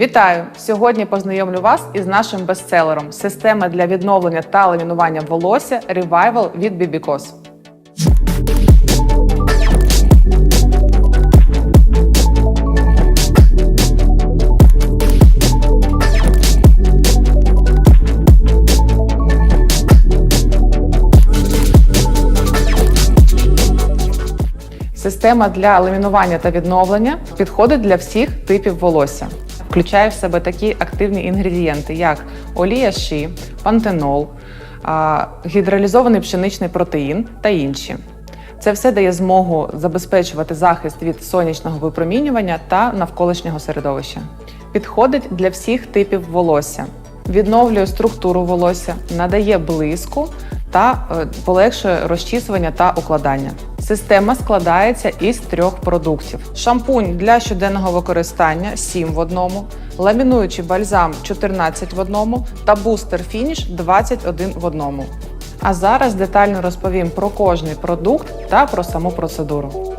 Вітаю! Сьогодні познайомлю вас із нашим бестселером система для відновлення та ламінування волосся Revival від Bibicos. Система для ламінування та відновлення підходить для всіх типів волосся. Включає в себе такі активні інгредієнти, як олія ши, пантенол, гідролізований пшеничний протеїн та інші. Це все дає змогу забезпечувати захист від сонячного випромінювання та навколишнього середовища. Підходить для всіх типів волосся, відновлює структуру волосся, надає блиску та е, полегшує розчісування та укладання. Система складається із трьох продуктів: шампунь для щоденного використання 7 в одному, ламінуючий бальзам 14 в одному та бустер фініш 21 в одному. А зараз детально розповім про кожний продукт та про саму процедуру.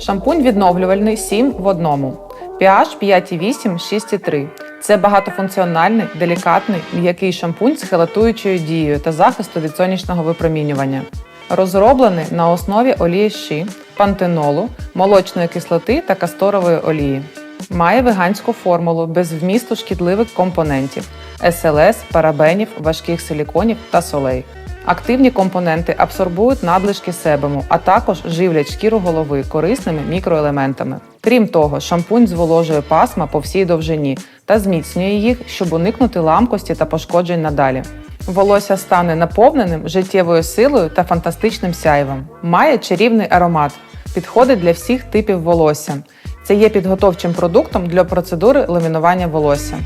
Шампунь відновлювальний 7 в одному. pH 5,8, 6,3. Це багатофункціональний, делікатний, м'який шампунь з хелатуючою дією та захисту від сонячного випромінювання. Розроблений на основі олії щі, пантенолу, молочної кислоти та касторової олії. Має веганську формулу без вмісту шкідливих компонентів СЛС, парабенів, важких силіконів та солей. Активні компоненти абсорбують надлишки себему, а також живлять шкіру голови корисними мікроелементами. Крім того, шампунь зволожує пасма по всій довжині та зміцнює їх, щоб уникнути ламкості та пошкоджень надалі. Волосся стане наповненим життєвою силою та фантастичним сяйвом. Має чарівний аромат, підходить для всіх типів волосся. Це є підготовчим продуктом для процедури ламінування волосся.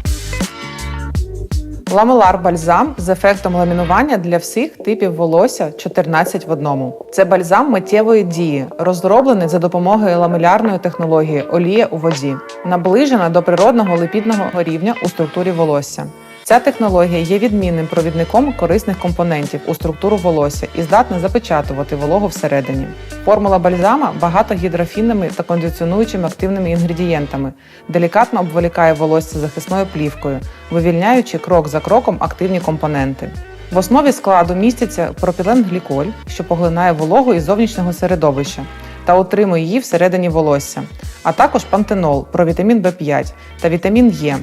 Ламелар бальзам з ефектом ламінування для всіх типів волосся 14 в одному. Це бальзам миттєвої дії, розроблений за допомогою ламелярної технології олія у воді, наближена до природного липідного рівня у структурі волосся. Ця технологія є відмінним провідником корисних компонентів у структуру волосся і здатна запечатувати вологу всередині. Формула бальзама багата гідрофінними та кондиціонуючими активними інгредієнтами, делікатно обволікає волосся захисною плівкою, вивільняючи крок за кроком активні компоненти. В основі складу міститься пропіленгліколь, що поглинає вологу із зовнішнього середовища та утримує її всередині волосся, а також пантенол, провітамін В5 та вітамін Е.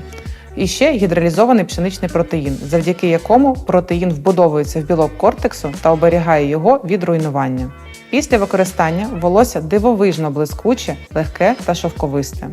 І ще гідролізований пшеничний протеїн, завдяки якому протеїн вбудовується в білок кортексу та оберігає його від руйнування. Після використання волосся дивовижно блискуче, легке та шовковисте.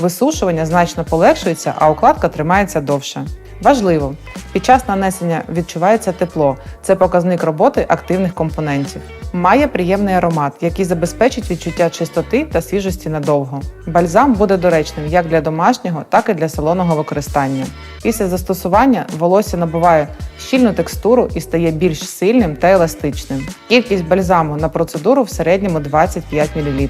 Висушування значно полегшується, а укладка тримається довше. Важливо, під час нанесення відчувається тепло. Це показник роботи активних компонентів. Має приємний аромат, який забезпечить відчуття чистоти та свіжості надовго. Бальзам буде доречним як для домашнього, так і для салонного використання. Після застосування волосся набуває щільну текстуру і стає більш сильним та еластичним. Кількість бальзаму на процедуру в середньому 25 мл.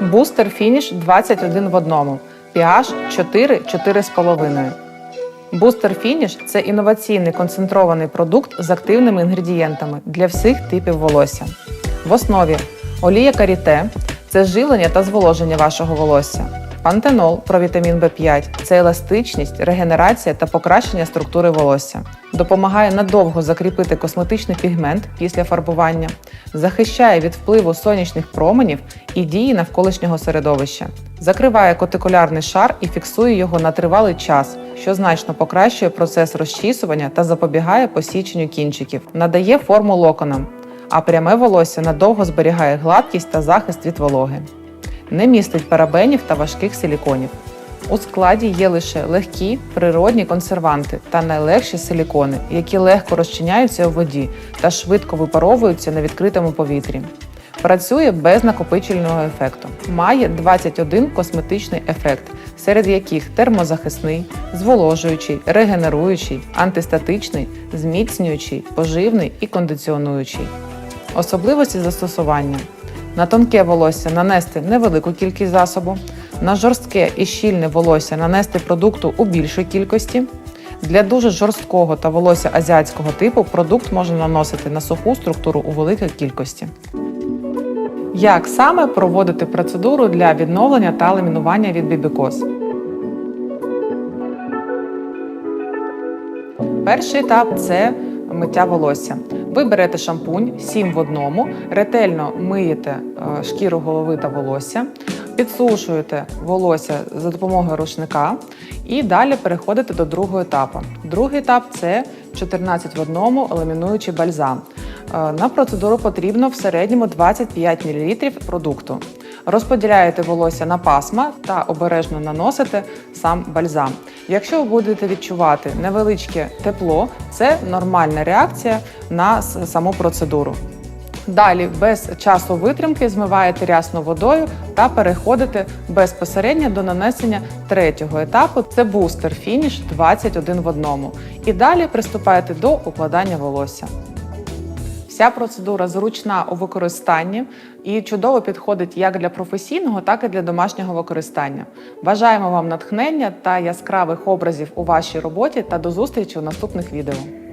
Бустер фініш 21 в одному. pH 4-4,5. Бустер Фініш це інноваційний концентрований продукт з активними інгредієнтами для всіх типів волосся. В основі олія каріте це живлення та зволоження вашого волосся. Пантенол про вітамін В5 це еластичність, регенерація та покращення структури волосся. Допомагає надовго закріпити косметичний пігмент після фарбування, захищає від впливу сонячних променів і дії навколишнього середовища, закриває котикулярний шар і фіксує його на тривалий час, що значно покращує процес розчісування та запобігає посіченню кінчиків, надає форму локонам, а пряме волосся надовго зберігає гладкість та захист від вологи не містить парабенів та важких силіконів. У складі є лише легкі природні консерванти та найлегші силікони, які легко розчиняються у воді та швидко випаровуються на відкритому повітрі. Працює без накопичувального ефекту. Має 21 косметичний ефект, серед яких термозахисний, зволожуючий, регенеруючий, антистатичний, зміцнюючий, поживний і кондиціонуючий. Особливості застосування. На тонке волосся нанести невелику кількість засобу, на жорстке і щільне волосся нанести продукту у більшій кількості. Для дуже жорсткого та волосся азіатського типу продукт можна наносити на суху структуру у великій кількості. Як саме проводити процедуру для відновлення та ламінування від бібікоз? Перший етап це миття волосся. Ви берете шампунь 7 в одному, ретельно миєте е, шкіру голови та волосся, підсушуєте волосся за допомогою рушника і далі переходите до другого етапу. Другий етап це 14 в одному ламінуючий бальзам. Е, На процедуру потрібно в середньому 25 мл продукту. Розподіляєте волосся на пасма та обережно наносите сам бальзам. Якщо ви будете відчувати невеличке тепло, це нормальна реакція на саму процедуру. Далі без часу витримки змиваєте рясну водою та переходите безпосередньо до нанесення третього етапу. Це бустер фініш 21 в одному. І далі приступаєте до укладання волосся. Вся процедура зручна у використанні і чудово підходить як для професійного, так і для домашнього використання. Бажаємо вам натхнення та яскравих образів у вашій роботі та до зустрічі у наступних відео.